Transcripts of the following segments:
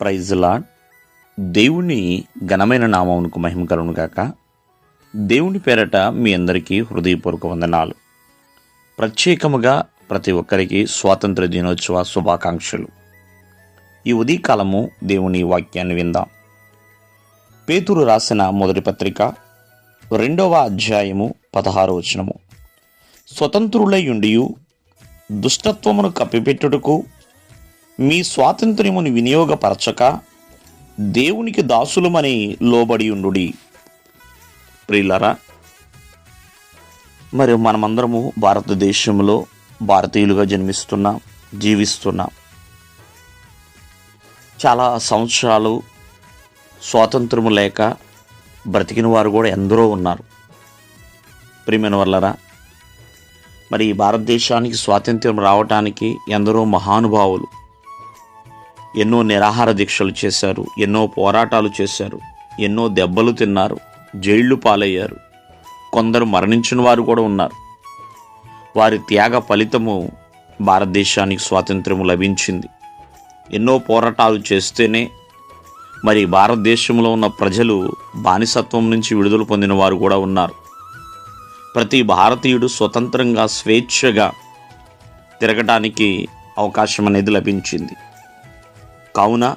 ప్రైజ్లా దేవుని ఘనమైన నామమునకు మహిమ కలుగును గాక. దేవుని పేరట మీ అందరికీ హృదయపూర్వక వందనాలు. ప్రత్యేకముగా ప్రతి ఒక్కరికి స్వాతంత్ర దినోత్సవ శుభాకాంక్షలు. ఈ ఉదయకాలము దేవుని వాక్యాన్ని విందాం. పేతురు రాసిన మొదటి పత్రిక రెండవ అధ్యాయము పదహారు వచనము. స్వతంత్రులై ఉండియు దుష్టత్వమును కప్పిపెట్టుటకు మీ స్వాతంత్ర్యమును వినియోగపరచక దేవునికి దాసులమని లోబడి ఉండుడి ప్రియులరా మరి మనమందరము భారతదేశంలో భారతీయులుగా జన్మిస్తున్నాం జీవిస్తున్నాం చాలా సంవత్సరాలు స్వాతంత్రము లేక బ్రతికిన వారు కూడా ఎందరో ఉన్నారు. ప్రియమైన వల్లరా మరి భారతదేశానికి స్వాతంత్ర్యం రావటానికి ఎందరో మహానుభావులు ఎన్నో నిరాహార దీక్షలు చేశారు ఎన్నో పోరాటాలు చేశారు ఎన్నో దెబ్బలు తిన్నారు జైళ్ళు పాలయ్యారు. కొందరు మరణించిన వారు కూడా ఉన్నారు. వారి త్యాగ ఫలితము భారతదేశానికి స్వాతంత్ర్యం లభించింది. ఎన్నో పోరాటాలు చేస్తేనే మరి భారతదేశంలో ఉన్న ప్రజలు బానిసత్వం నుంచి విడుదల పొందిన వారు కూడా ఉన్నారు. ప్రతి భారతీయుడు స్వతంత్రంగా స్వేచ్ఛగా తిరగటానికి అవకాశం అనేది లభించింది. కావున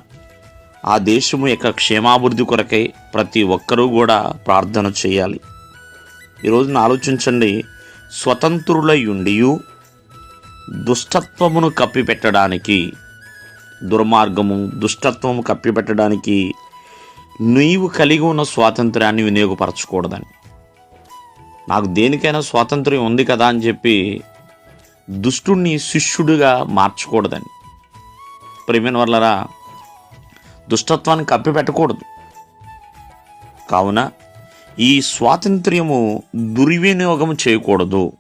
ఆ దేశము యొక్క క్షేమాభివృద్ధి కొరకై ప్రతి ఒక్కరూ కూడా ప్రార్థన చేయాలి. ఈరోజున ఆలోచించండి స్వతంత్రులై ఉండియు దుష్టత్వమును కప్పిపెట్టడానికి దుర్మార్గము దుష్టత్వము కప్పిపెట్టడానికి నీవు కలిగి ఉన్న స్వాతంత్ర్యాన్ని వినియోగపరచకూడదని. నాకు దేనికైనా స్వాతంత్ర్యం ఉంది కదా అని చెప్పి దుష్టుణ్ణి శిష్యుడిగా మార్చకూడదని. ప్రేమైన వల్లరా దుష్టత్వాన్ని కప్పిపెట్టకూడదు. కావున ఈ స్వాతంత్ర్యము దుర్వినియోగం చేయకూడదు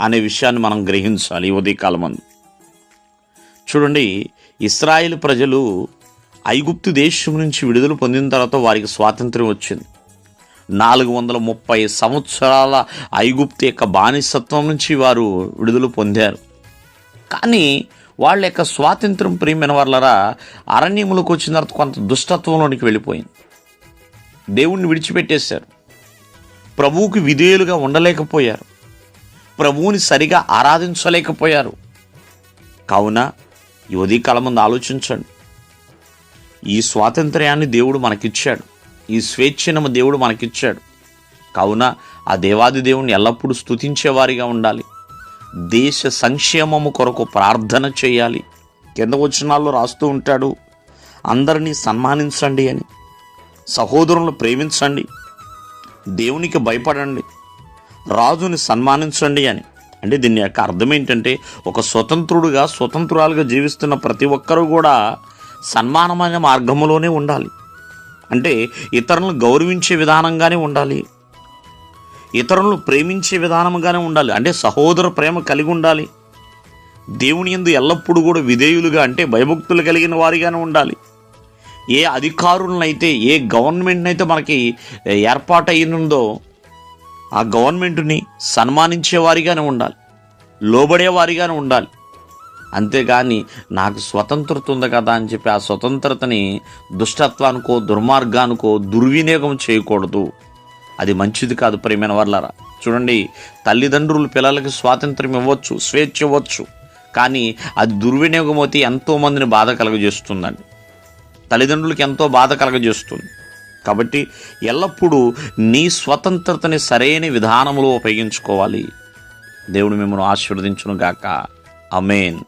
అనే విషయాన్ని మనం గ్రహించాలి ఈ ఉదయకాలమందు. చూడండి ఇస్రాయేల్ ప్రజలు ఐగుప్తు దేశం నుంచి విడుదల పొందిన తర్వాత వారికి స్వాతంత్ర్యం వచ్చింది. నాలుగు వందల ముప్పై సంవత్సరాల ఐగుప్తు యొక్క బానిసత్వం నుంచి వారు విడుదల పొందారు. కానీ వాళ్ళ యొక్క స్వాతంత్రం ప్రియమైన వాళ్ళరా అరణ్యములకు వచ్చిన తర్వాత కొంత దుష్టత్వంలోనికి వెళ్ళిపోయింది. దేవుణ్ణి విడిచిపెట్టేశారు. ప్రభువుకి విధేయులుగా ఉండలేకపోయారు. ప్రభువుని సరిగా ఆరాధించలేకపోయారు. కావున ఈ ఉదయకాలం ముందు ఆలోచించండి. ఈ స్వాతంత్ర్యాన్ని దేవుడు మనకిచ్చాడు. ఈ స్వేచ్ఛను దేవుడు మనకిచ్చాడు. కావున ఆ దేవాది దేవుణ్ణి ఎల్లప్పుడూ స్తుతించేవారిగా ఉండాలి. దేశ సంక్షేమము కొరకు ప్రార్థన చేయాలి. కింద వచనాల్లో రాస్తూ ఉంటాడు అందరినీ సన్మానించండి అని. సహోదరులను ప్రేమించండి. దేవునికి భయపడండి. రాజుని సన్మానించండి అని. అంటే దీని యొక్క అర్థం ఏంటంటే ఒక స్వతంత్రుడుగా స్వతంత్రాలుగా జీవిస్తున్న ప్రతి ఒక్కరూ కూడా సన్మానమైన మార్గంలోనే ఉండాలి. అంటే ఇతరులను గౌరవించే విధానంగానే ఉండాలి. ఇతరులను ప్రేమించే విధానంగానే ఉండాలి. అంటే సహోదర ప్రేమ కలిగి ఉండాలి. దేవుని ఎందు ఎల్లప్పుడూ కూడా విధేయులుగా అంటే భయభక్తులు కలిగిన వారిగానే ఉండాలి. ఏ అధికారులనైతే ఏ గవర్నమెంట్నైతే మనకి ఏర్పాటు అయినుందో ఆ గవర్నమెంట్ని సన్మానించే వారిగానే ఉండాలి. లోబడే వారిగానే ఉండాలి. అంతేగాని నాకు స్వతంత్రత ఉంది కదా అని చెప్పి ఆ స్వతంత్రతని దుష్టత్వానికో దుర్మార్గానికో దుర్వినియోగం చేయకూడదు. అది మంచిది కాదు ప్రేమైన వర్లరా. చూడండి తల్లిదండ్రులు పిల్లలకి స్వాతంత్రం ఇవ్వచ్చు స్వేచ్ఛ ఇవ్వచ్చు కానీ అది దుర్వినియోగం అయితే ఎంతోమందిని బాధ కలగజేస్తుందండి. తల్లిదండ్రులకి ఎంతో బాధ కలగజేస్తుంది. కాబట్టి ఎల్లప్పుడూ నీ స్వతంత్రతని సరైన విధానంలో ఉపయోగించుకోవాలి. దేవుడు మిమ్మల్ని ఆశీర్వదించును గాక అమేన్